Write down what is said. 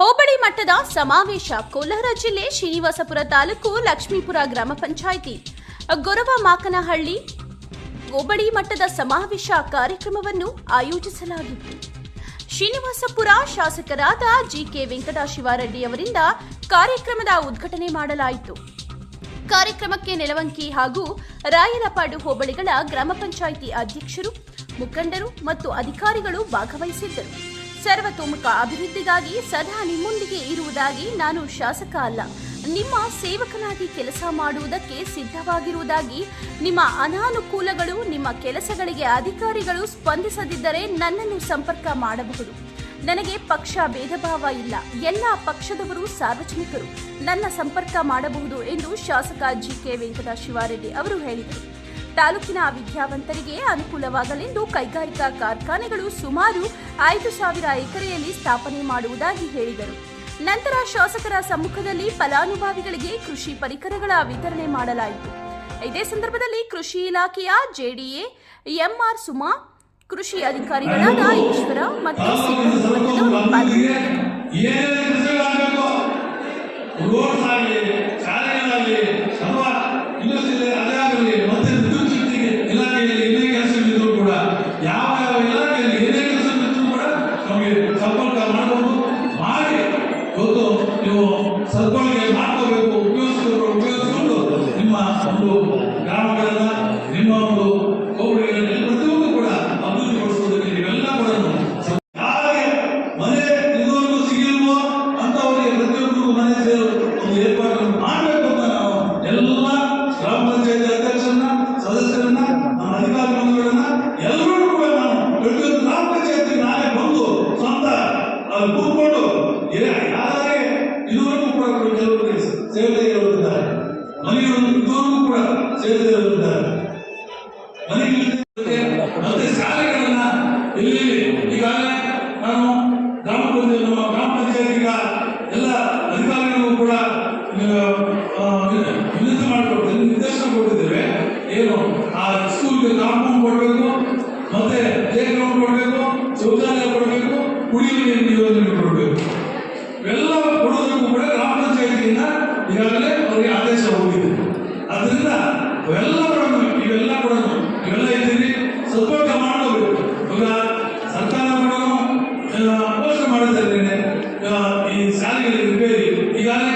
ಹೋಬಳಿ ಮಟ್ಟದ ಸಮಾವೇಶ ಕೋಲಾರ ಜಿಲ್ಲೆ ಶ್ರೀನಿವಾಸಪುರ ತಾಲೂಕು ಲಕ್ಷ್ಮೀಪುರ ಗ್ರಾಮ ಪಂಚಾಯಿತಿ. ಗೊರವ ಮಾಕನಹಳ್ಳಿ ಹೋಬಳಿ ಮಟ್ಟದ ಸಮಾವೇಶ ಕಾರ್ಯಕ್ರಮವನ್ನು ಆಯೋಜಿಸಲಾಗಿತ್ತು. ಶ್ರೀನಿವಾಸಪುರ ಶಾಸಕರಾದ ಜಿಕೆ ವೆಂಕಟಶಿವಾರೆಡ್ಡಿ ಅವರಿಂದ ಕಾರ್ಯಕ್ರಮದ ಉದ್ಘಾಟನೆ ಮಾಡಲಾಯಿತು. ಕಾರ್ಯಕ್ರಮಕ್ಕೆ ನೆಲವಂಕಿ ಹಾಗೂ ರಾಯಲಪಾಡು ಹೋಬಳಿಗಳ ಗ್ರಾಮ ಪಂಚಾಯಿತಿ ಅಧ್ಯಕ್ಷರು, ಮುಖಂಡರು ಮತ್ತು ಅಧಿಕಾರಿಗಳು ಭಾಗವಹಿಸಿದ್ದರು. ಸರ್ವತೋಮುಖ ಅಭಿವೃದ್ಧಿಗಾಗಿ ಸದಾ ನಿಮ್ಮೊಂದಿಗೆ ಇರುವುದಾಗಿ ನಾನು ಶಾಸಕ ಅಲ್ಲ. ನಿಮ್ಮ ಸೇವಕನಾಗಿ ಕೆಲಸ ಮಾಡುವುದಕ್ಕೆ ಸಿದ್ಧವಾಗಿರುವುದಾಗಿ, ನಿಮ್ಮ ಅನಾನುಕೂಲಗಳು, ನಿಮ್ಮ ಕೆಲಸಗಳಿಗೆ ಅಧಿಕಾರಿಗಳು ಸ್ಪಂದಿಸದಿದ್ದರೆ ನನ್ನನ್ನು ಸಂಪರ್ಕ ಮಾಡಬಹುದು. ನನಗೆ ಪಕ್ಷ ಭೇದ ಭಾವ ಇಲ್ಲ. ಎಲ್ಲ ಪಕ್ಷದವರು ಸಾರ್ವಜನಿಕರು. ನನ್ನ ಸಂಪರ್ಕ ಮಾಡಬಹುದು ಎಂದು ಶಾಸಕ ಜಿಕೆ ವೆಂಕಟ ಶಿವಾರೆಡ್ಡಿ ಅವರು ಹೇಳಿದರು. ತಾಲೂಕಿನ ವಿದ್ಯಾವಂತರಿಗೆ ಅನುಕೂಲವಾಗಲೆಂದು ಕೈಗಾರಿಕಾ ಕಾರ್ಖಾನೆಗಳು ಸುಮಾರು ಐದು ಸಾವಿರ ಎಕರೆಯಲ್ಲಿ ಸ್ಥಾಪನೆ ಮಾಡುವುದಾಗಿ ಹೇಳಿದರು. ನಂತರ ಶಾಸಕರ ಸಮ್ಮುಖದಲ್ಲಿ ಫಲಾನುಭವಿಗಳಿಗೆ ಕೃಷಿ ಪರಿಕರಗಳ ವಿತರಣೆ ಮಾಡಲಾಯಿತು. ಇದೇ ಸಂದರ್ಭದಲ್ಲಿ ಕೃಷಿ ಇಲಾಖೆಯ ಜೆಡಿಎ, ಎಂಆರ್ ಸುಮಾ, ಕೃಷಿ ಅಧಿಕಾರಿಗಳಾದ ಈಶ್ವರ ಮತ್ತು ಸಿಬ್ಬಂದಿ ಸದ್ಬಳಕೆ ಮಾಡ್ಕೋಬೇಕು ಉಪಯೋಗಿಸ್ಬೇಕು, ಉಪಯೋಗಿಸ್ಕೊಂಡು ನಿಮ್ಮ ಒಂದು ಗ್ರಾಮಗಳನ್ನ, ನಿಮ್ಮ ಒಂದು ಹೋಬಳಿಗಳಲ್ಲಿ ಪ್ರತಿಯೊಂದು ಕೂಡ ಅಭಿವೃದ್ಧಿಪಡಿಸುವುದಕ್ಕೆ ನೀವೆಲ್ಲ ಕೂಡ ಯಾರಿಗೆ ಮನೆ ಇದುವರೆಗೂ ಸಿಗಿಲ್ವೋ ಅಂತವರಿಗೆ ಪ್ರತಿಯೊಬ್ಬರಿಗೂ ಮನೆ ಸೇರು ಒಂದು ಏರ್ಪಾಟನ್ನು ಮಾಡಬೇಕು ಅಂತ ಮನೆಗಳಿಗೆ ಮತ್ತೆ ಶಾಲೆಗಳನ್ನ ಇಲ್ಲಿ ಈಗಾಗಲೇ ನಾನು ಗ್ರಾಮ ಪಂಚಾಯತ್ ನಮ್ಮ ಗ್ರಾಮ ಪಂಚಾಯತ್ ಈಗ ಎಲ್ಲ ಅಧಿಕಾರಿಗಳಿಗೂ ಕೂಡ ವಿನಂತಿ ಮಾಡಿಕೊಡ್ತೇವೆ ನಿರ್ದೇಶನ ಕೊಟ್ಟಿದ್ದೇವೆ. ಏನು, ಆ ಸ್ಕೂಲ್ಗೆ ಕಾಂಪೌಂಡ್ ಕೊಡಬೇಕು, ಮತ್ತೆ ಪ್ಲೇ ಗ್ರೌಂಡ್ ಕೊಡಬೇಕು, ಶೌಚಾಲಯ ಕೊಡಬೇಕು ಕುಡಿಯುವ ನೀರಿನ ಯೋಜನೆ ಕೊಡಬೇಕು. ಇವೆಲ್ಲ ಕೊಡೋದಕ್ಕೂ ಕೂಡ ಗ್ರಾಮ ಪಂಚಾಯತಿಯಿಂದ ಈಗಾಗಲೇ ಅವರಿಗೆ ಆದೇಶ ಹೋಗಿದೆ. ಅದರಿಂದ ಅವೆಲ್ಲ ಕೂಡ ಇವೆಲ್ಲ ಕೂಡ ಇವೆಲ್ಲ ಇದ್ದೀರಿ ಸಪೋರ್ಟ್ ಮಾಡ್ಕೋಬೇಕು ಇವಾಗ ಸರ್ಕಾರ ಕೂಡ ಘೋಷಣೆ ಮಾಡಿದ್ದಾರೆ ಈ ಸಾಲಿಗೆ ರಿಪೇರಿ, ಈಗಾಗಲೇ